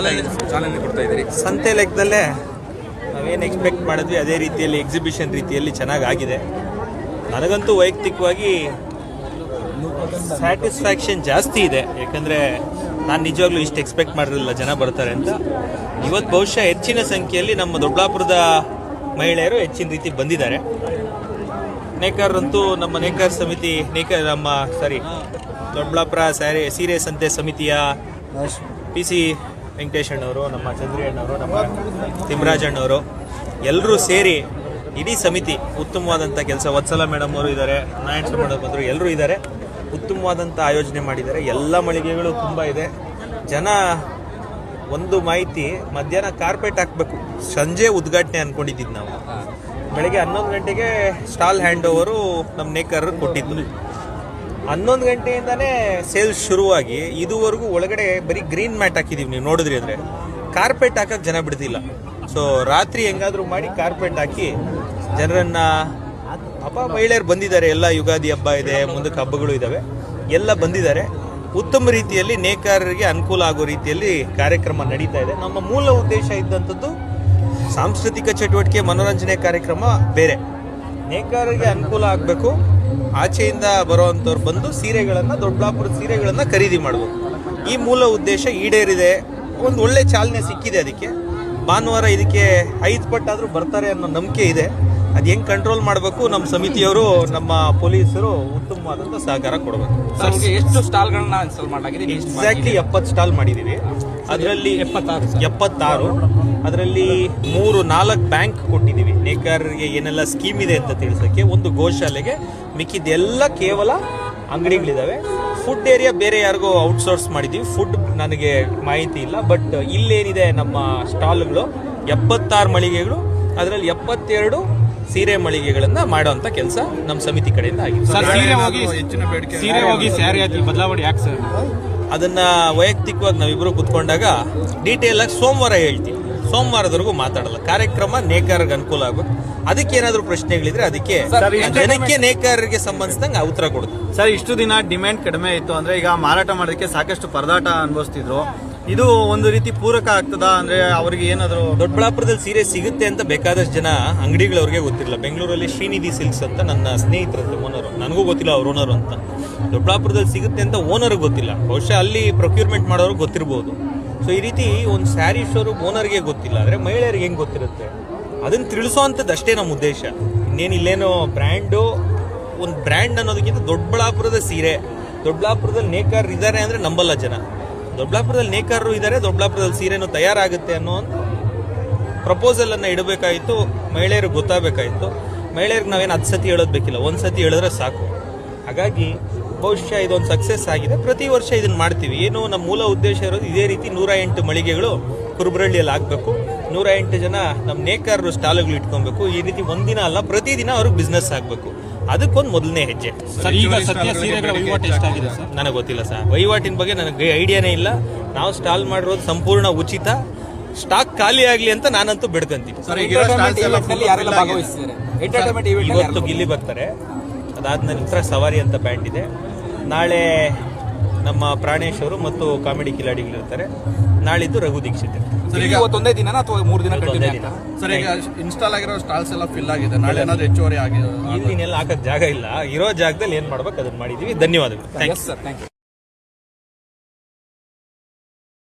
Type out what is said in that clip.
ಚಾಲನೆ ಚಾಲನೆ ಕೊಡ್ತಾ ಇದ್ದೀರಿ? ಸಂತೆ ಲೆಕ್ಕದಲ್ಲೇ ನಾವೇನು ಎಕ್ಸ್ಪೆಕ್ಟ್ ಮಾಡಿದ್ವಿ ಅದೇ ರೀತಿಯಲ್ಲಿ ಎಕ್ಸಿಬಿಷನ್ ರೀತಿಯಲ್ಲಿ ಚೆನ್ನಾಗಿ ಆಗಿದೆ ನನಗಂತೂ ವೈಯಕ್ತಿಕವಾಗಿ ಸ್ಯಾಟಿಸ್ಫ್ಯಾಕ್ಷನ್ ಜಾಸ್ತಿ ಇದೆ. ಯಾಕಂದರೆ ನಾನು ನಿಜವಾಗ್ಲೂ ಇಷ್ಟು ಎಕ್ಸ್ಪೆಕ್ಟ್ ಮಾಡಿರಲಿಲ್ಲ ಜನ ಬರ್ತಾರೆ ಅಂತ. ಇವತ್ತು ಬಹುಶಃ ಹೆಚ್ಚಿನ ಸಂಖ್ಯೆಯಲ್ಲಿ ನಮ್ಮ ದೊಡ್ಡಾಪುರದ ಮಹಿಳೆಯರು ಹೆಚ್ಚಿನ ರೀತಿ ಬಂದಿದ್ದಾರೆ. ನೇಕಾರರಂತೂ ನಮ್ಮ ನೇಕಾರ ಸಮಿತಿ ನೇಕಾರ ನಮ್ಮ ಸಾರಿ ದೊಡ್ಡಬಳ್ಳಾಪುರ ಸ್ಯಾರಿ ಸೀರೆ ಸಂತೆ ಸಮಿತಿಯ ಪಿ ಸಿ ವೆಂಕಟೇಶ್ ಅಣ್ಣವರು, ನಮ್ಮ ಚಂದ್ರಿ ಅಣ್ಣವರು, ನಮ್ಮ ತಿಮರಾಜ್ ಅಣ್ಣವರು ಎಲ್ಲರೂ ಸೇರಿ ಇಡೀ ಸಮಿತಿ ಉತ್ತಮವಾದಂಥ ಕೆಲಸ. ವತ್ಸಲ ಮೇಡಮ್ ಅವರು ಇದ್ದಾರೆ ನಾರಾಯಣ ಮೇಡಮ್ ಬಂದರು ಎಲ್ಲರೂ ಇದ್ದಾರೆ ಉತ್ತಮವಾದಂಥ ಆಯೋಜನೆ ಮಾಡಿದ್ದಾರೆ. ಎಲ್ಲ ಮಳಿಗೆಗಳು ತುಂಬ ಇದೆ. ಜನ ಒಂದು ಮಾಹಿತಿ, ಮಧ್ಯಾಹ್ನ ಕಾರ್ಪೆಟ್ ಹಾಕಬೇಕು. ಸಂಜೆ ಉದ್ಘಾಟನೆ ಅನ್ಕೊಂಡಿದ್ದೀವಿ ನಾವು. ಬೆಳಗ್ಗೆ ಹನ್ನೊಂದು ಗಂಟೆಗೆ ಸ್ಟಾಲ್ ಹ್ಯಾಂಡ್ ಓವರು ನಮ್ಮ ನೇಕಾರರು ಕೊಟ್ಟಿದ್ದು ಹನ್ನೊಂದು ಗಂಟೆಯಿಂದನೇ ಸೇಲ್ಸ್ ಶುರುವಾಗಿ ಇದುವರೆಗೂ ಒಳಗಡೆ ಬರೀ ಗ್ರೀನ್ ಮ್ಯಾಟ್ ಹಾಕಿದೀವಿ ನೀವು ನೋಡಿದ್ರಿ ಅಂದರೆ. ಕಾರ್ಪೆಟ್ ಹಾಕೋಕ್ಕೆ ಜನ ಬಿಡ್ತಿಲ್ಲ ಸೊ ರಾತ್ರಿ ಹೆಂಗಾದ್ರೂ ಮಾಡಿ ಕಾರ್ಪೆಟ್ ಹಾಕಿ ಜನರನ್ನ ಹಬ್ಬ ಮಹಿಳೆಯರು ಬಂದಿದ್ದಾರೆ. ಎಲ್ಲ ಯುಗಾದಿ ಹಬ್ಬ ಇದೆ, ಮುಂದಕ್ಕೆ ಹಬ್ಬಗಳು ಇದ್ದಾವೆ ಎಲ್ಲ ಬಂದಿದ್ದಾರೆ. ಉತ್ತಮ ರೀತಿಯಲ್ಲಿ ನೇಕಾರರಿಗೆ ಅನುಕೂಲ ಆಗೋ ರೀತಿಯಲ್ಲಿ ಕಾರ್ಯಕ್ರಮ ನಡೀತಾ ಇದೆ. ನಮ್ಮ ಮೂಲ ಉದ್ದೇಶ ಇದ್ದಂಥದ್ದು ಸಾಂಸ್ಕೃತಿಕ ಚಟುವಟಿಕೆ, ಮನೋರಂಜನೆ ಕಾರ್ಯಕ್ರಮ ಬೇರೆ. ನೇಕಾರರಿಗೆ ಅನುಕೂಲ ಆಗಬೇಕು. ಆಚೆಯಿಂದ ಬರುವಂಥವ್ರು ಬಂದು ಸೀರೆಗಳನ್ನು ದೊಡ್ಡಬಳ್ಳಾಪುರದ ಸೀರೆಗಳನ್ನು ಖರೀದಿ ಮಾಡ್ಬೋದು. ಈ ಮೂಲ ಉದ್ದೇಶ ಈಡೇರಿದೆ. ಒಂದು ಒಳ್ಳೆ ಚಾಲನೆ ಸಿಕ್ಕಿದೆ ಅದಕ್ಕೆ. ಭಾನುವಾರ ಇದಕ್ಕೆ ಐದು ಪಟ್ಟಾದರೂ ಬರ್ತಾರೆ ಅನ್ನೋ ನಂಬಿಕೆ ಇದೆ. ಅದು ಹೆಂಗೆ ಕಂಟ್ರೋಲ್ ಮಾಡಬೇಕು? ನಮ್ಮ ಸಮಿತಿಯವರು ನಮ್ಮ ಪೊಲೀಸರು ಉತ್ತಮವಾದಂಥ ಸಹಕಾರ ಕೊಡಬೇಕು. ಸರ್ ಎಷ್ಟು ಸ್ಟಾಲ್ಗಳನ್ನ ಇನ್ಸ್ಟಾಲ್ ಮಾಡಲಾಗಿದೆ? ಎಕ್ಸಾಕ್ಟ್ಲಿ ಎಪ್ಪತ್ತು ಸ್ಟಾಲ್ ಮಾಡಿದ್ದೀವಿ ಅದರಲ್ಲಿ ಎಪ್ಪತ್ತಾರು ಎಪ್ಪತ್ತಾರು. ಅದರಲ್ಲಿ ಮೂರು ನಾಲ್ಕು ಬ್ಯಾಂಕ್ ಕೊಟ್ಟಿದ್ದೀವಿ ನೇಕಾರರಿಗೆ ಏನೆಲ್ಲ ಸ್ಕೀಮ್ ಇದೆ ಅಂತ ತಿಳಿಸೋಕ್ಕೆ ಒಂದು ಗೋಶಾಲೆಗೆ ಮಿಕ್ಕಿದ್ದೆಲ್ಲ ಕೇವಲ ಅಂಗಡಿಗಳಿದಾವೆ. ಫುಡ್ ಏರಿಯಾ ಬೇರೆ ಯಾರಿಗೂ ಔಟ್ಸೋರ್ಸ್ ಮಾಡಿದ್ದೀವಿ ಫುಡ್ ನನಗೆ ಮಾಹಿತಿ ಇಲ್ಲ. ಬಟ್ ಇಲ್ಲೇನಿದೆ ನಮ್ಮ ಸ್ಟಾಲ್ಗಳು? ಎಪ್ಪತ್ತಾರು ಮಳಿಗೆಗಳು. ಅದರಲ್ಲಿ ಎಪ್ಪತ್ತೆರಡು ಸೀರೆ ಮಳಿಗೆಗಳನ್ನ ಮಾಡುವಂತ ಕೆಲಸ ನಮ್ಮ ಸಮಿತಿ ಕಡೆಯಿಂದ ಆಗಿದೆ. ಸರ್ ಸೀರೆ ಹೋಗಿ ಸೀರೆ ಹೋಗಿ ಸ್ಯಾರಿ ಆಗಿ ಬದಲಾವಣೆ ಯಾಕೆ ಸರ್? ಅದನ್ನ ವೈಯಕ್ತಿಕವಾಗಿ ನಾವಿಬ್ರು ಕುತ್ಕೊಂಡಾಗ ಡೀಟೇಲ್ ಆಗಿ ಸೋಮವಾರ ಹೇಳ್ತೀವಿ. ಸೋಮವಾರದವರೆಗೂ ಮಾತಾಡಲ್ಲ. ಕಾರ್ಯಕ್ರಮ ನೇಕಾರರಿಗೆ ಅನುಕೂಲ ಆಗುತ್ತೆ. ಅದಕ್ಕೆ ಏನಾದರೂ ಪ್ರಶ್ನೆಗಳಿದ್ರೆ ಅದಕ್ಕೆ ಸರ್, ಜನಕ್ಕೆ ನೇಕಾರರಿಗೆ ಸಂಬಂಧಿಸಿದಂಗೆ ಉತ್ತರ ಕೊಡುತ್ತೆ ಸರ್ ಇಷ್ಟು ದಿನ ಡಿಮ್ಯಾಂಡ್ ಕಡಿಮೆ ಇತ್ತು ಅಂದ್ರೆ ಈಗ ಮಾರಾಟ ಮಾಡೋದಕ್ಕೆ ಸಾಕಷ್ಟು ಪರದಾಟ ಅನುಭವಿಸ್ತಿದ್ರು. ಇದು ಒಂದು ರೀತಿ ಪೂರಕ ಆಗ್ತದ? ಅಂದ್ರೆ ಅವ್ರಿಗೆ ಏನಾದ್ರು ದೊಡ್ಡಬಳ್ಳಾಪುರದಲ್ಲಿ ಸೀರೆ ಸಿಗುತ್ತೆ ಅಂತ ಬೇಕಾದಷ್ಟು ಜನ ಅಂಗಡಿಗಳವ್ರಿಗೆ ಗೊತ್ತಿರಲ್ಲ. ಬೆಂಗಳೂರಲ್ಲಿ ಶ್ರೀನಿಧಿ ಸಿಲ್ಕ್ಸ್ ಅಂತ ನನ್ನ ಸ್ನೇಹಿತರಂತೆ ಓನರು ನನಗೂ ಗೊತ್ತಿಲ್ಲ ಅವ್ರ ಓನರು ಅಂತ. ದೊಡ್ಡಬಳ್ಳಾಪುರದಲ್ಲಿ ಸಿಗುತ್ತೆ ಅಂತ ಓನರ್ ಗೊತ್ತಿಲ್ಲ. ಬಹುಶಃ ಅಲ್ಲಿ ಪ್ರೊಕ್ಯೂರ್ಮೆಂಟ್ ಮಾಡೋರು ಗೊತ್ತಿರ್ಬೋದು. ಸೊ ಈ ರೀತಿ ಒಂದು ಸ್ಯಾರಿ ಶೋರೂಮ್ ಓನರ್ಗೆ ಗೊತ್ತಿಲ್ಲ. ಅಂದರೆ ಮಹಿಳೆಯರಿಗೆ ಹೆಂಗೆ ಗೊತ್ತಿರುತ್ತೆ? ಅದನ್ನು ತಿಳಿಸೋ ಅಂಥದ್ದು ಅಷ್ಟೇ ನಮ್ಮ ಉದ್ದೇಶ. ಇನ್ನೇನು ಇಲ್ಲೇನೋ ಬ್ರ್ಯಾಂಡು ಒಂದು ಬ್ರ್ಯಾಂಡ್ ಅನ್ನೋದಕ್ಕಿಂತ ದೊಡ್ಡಬಳ್ಳಾಪುರದ ಸೀರೆ, ದೊಡ್ಡಬಳ್ಳಾಪುರದಲ್ಲಿ ನೇಕಾರರು ಇದ್ದಾರೆ ಅಂದರೆ ನಂಬಲ್ಲ ಜನ. ದೊಡ್ಡಬಳ್ಳಾಪುರದಲ್ಲಿ ನೇಕಾರರು ಇದ್ದಾರೆ. ದೊಡ್ಡಬಳ್ಳಾಪುರದಲ್ಲಿ ಸೀರೆನೂ ತಯಾರಾಗುತ್ತೆ ಅನ್ನೋ ಒಂದು ಪ್ರಪೋಸಲ್ ಅನ್ನ ಇಡಬೇಕಾಯಿತು. ಮಹಿಳೆಯರಿಗೆ ಗೊತ್ತಾಗಬೇಕಾಯಿತು. ಮಹಿಳೆಯರಿಗೆ ನಾವೇನು ಹತ್ತು ಸತಿ ಹೇಳೋದು ಬೇಕಿಲ್ಲ. ಒಂದು ಸತಿ ಹೇಳಿದ್ರೆ ಸಾಕು. ಹಾಗಾಗಿ ಬಹುಶಃ ಇದೊಂದು ಸಕ್ಸಸ್ ಆಗಿದೆ. ಪ್ರತಿ ವರ್ಷ ಇದನ್ನ ಮಾಡ್ತೀವಿ. ಏನು ನಮ್ಮ ಮೂಲ ಉದ್ದೇಶ ಇರೋದು ಇದೇ ರೀತಿ ನೂರ ಎಂಟು ಮಳಿಗೆಗಳು ಕುರುಬರಳ್ಳಿಯಲ್ಲಿ ಆಗಬೇಕು. ನೂರ ಎಂಟು ಜನ ನಮ್ಮ ನೇಕಾರರು ಸ್ಟಾಲುಗಳು ಇಟ್ಕೊಬೇಕು. ಈ ರೀತಿ ಒಂದಿನ ಅಲ್ಲ, ಪ್ರತಿದಿನ ಅವ್ರಿಗೆ ಬಿಸ್ನೆಸ್ ಆಗಬೇಕು. ಅದಕ್ಕೊಂದು ಮೊದಲನೇ ಹೆಜ್ಜೆ. ಸರ್ ಈಗ ಸದ್ಯ ಸೀರೆಗಳ ವಹಿವಾಟು ಎಷ್ಟಾಗಿದೆ ಸರ್? ನನಗೆ ಗೊತ್ತಿಲ್ಲ ಸರ್. ವಹಿವಾಟಿನ ಬಗ್ಗೆ ನನಗೆ ಐಡಿಯಾನೇ ಇಲ್ಲ. ನಾವು ಸ್ಟಾಲ್ ಮಾಡಿರೋದು ಸಂಪೂರ್ಣ ಉಚಿತ. ಸ್ಟಾಕ್ ಖಾಲಿ ಆಗಲಿ ಅಂತ ನಾನಂತೂ ಬಿಡ್ಕಂತೀನಿ. ಇವತ್ತು ಗಿಲ್ಲಿ ಬರ್ತಾರೆ. ಅದಾದ ನಂತರ ಸವಾರಿ ಅಂತ ಬ್ಯಾಂಡ್ ಇದೆ. ನಾಳೆ ನಮ್ಮ ಪ್ರಾಣೇಶ್ ಅವರು ಮತ್ತು ಕಾಮಿಡಿ ಕಿಲಾಡಿಗಳಿರ್ತಾರೆ. ನಾಳಿದ್ದು ರಘು ದೀಕ್ಷಿತ್ ಇವತ್ತೊಂದೇ ದಿನ ಅಥವಾ ಮೂರು ದಿನ ಇವತ್ತೊಂದೇ ಕಂಟಿನ್ಯೂ ದಿನ. ಆಗ್ತಾ ಸರ್ ಈಗ ಇನ್ಸ್ಟಾಲ್ ಆಗಿರೋ ಸ್ಟಾಲ್ಸ್ ಎಲ್ಲ ಫಿಲ್ ಆಗಿದೆ. ನಾಳೆ ಏನಾದ್ರು ಹೆಚ್ಚುವರಿ ಆಗಿದೆ ಇಲ್ಲಿನೆಲ್ಲ ಹಾಕಕ್ ಜಾಗ ಇಲ್ಲ. ಇರೋ ಜಾಗದಲ್ಲಿ ಏನ್ ಮಾಡ್ಬೇಕು ಅದನ್ನ ಮಾಡಿದೀವಿ. ಧನ್ಯವಾದಗಳು. Thanks yes sir thank you